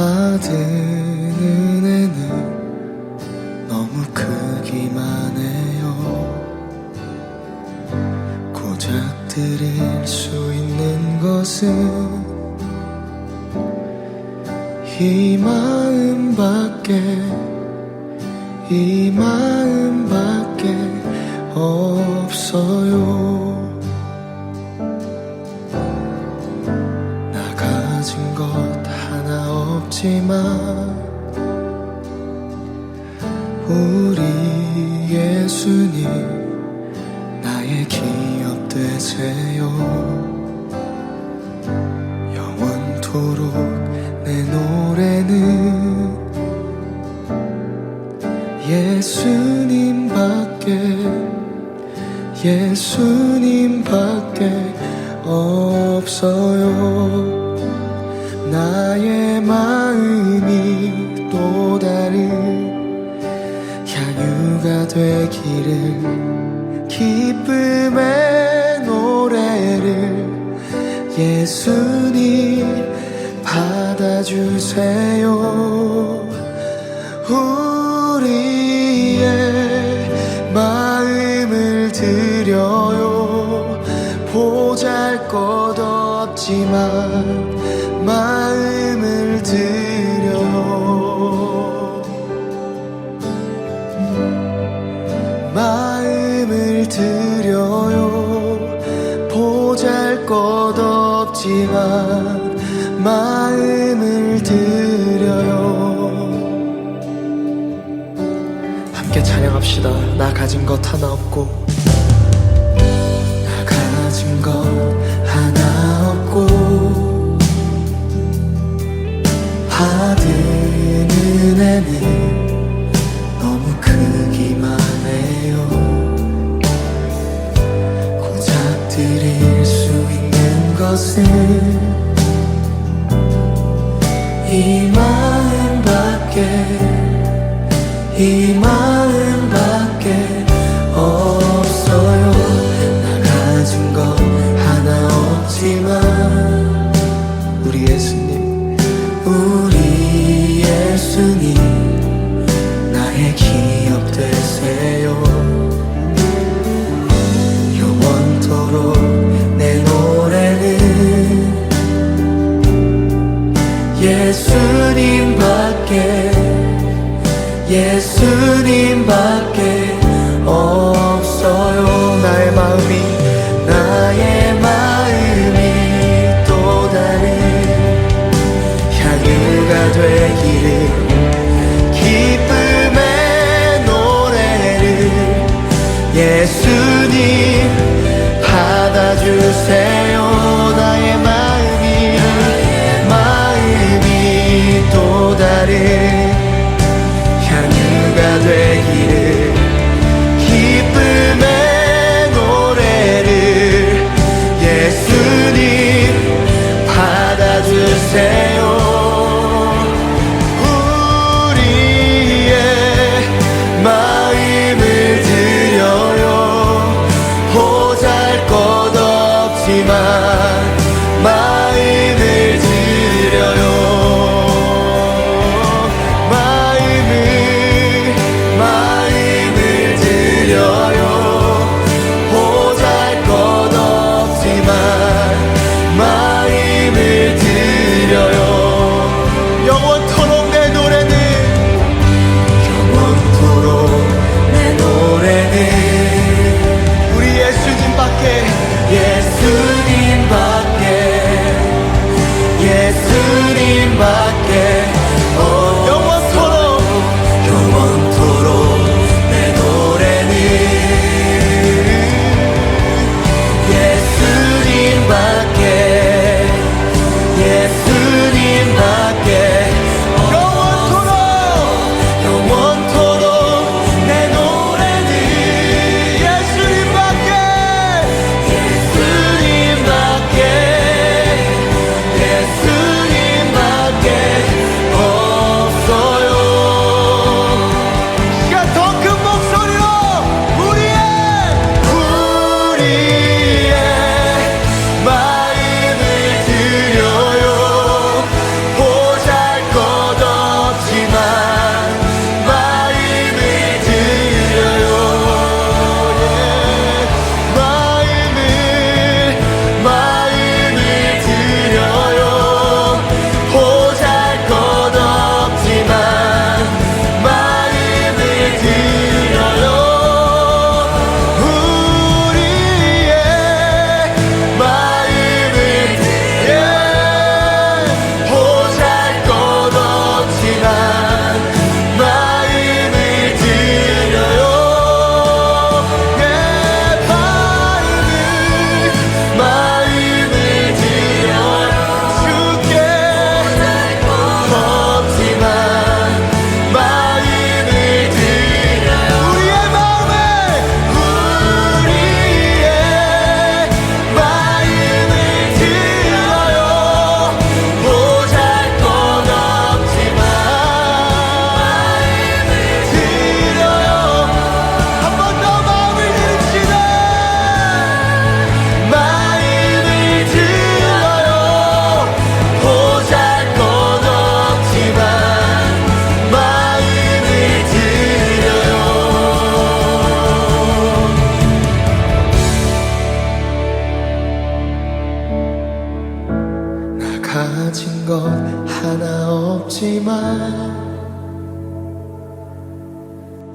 받은 은혜는 너무 크기만 해요. 고작 드릴 수 있는 것은 이 마음밖에 이 마음밖에 없어요 하나 없지만 우리 예수님 나의 기업 되세요. 영원토록 내 노래는 예수님밖에 예수님밖에 없어요 나의 마음이 또 다른 향유가 되기를 기쁨의 노래를 예수님 받아주세요. 우리 없지만 마음을 드려요 마음을 드려요. 보잘 것 없지만 마음을 드려요. 함께 찬양합시다. 나 가진 것 하나 없고 것은 이 마음밖에 이 마음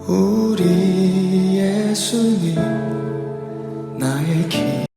우리 예수님 나의 길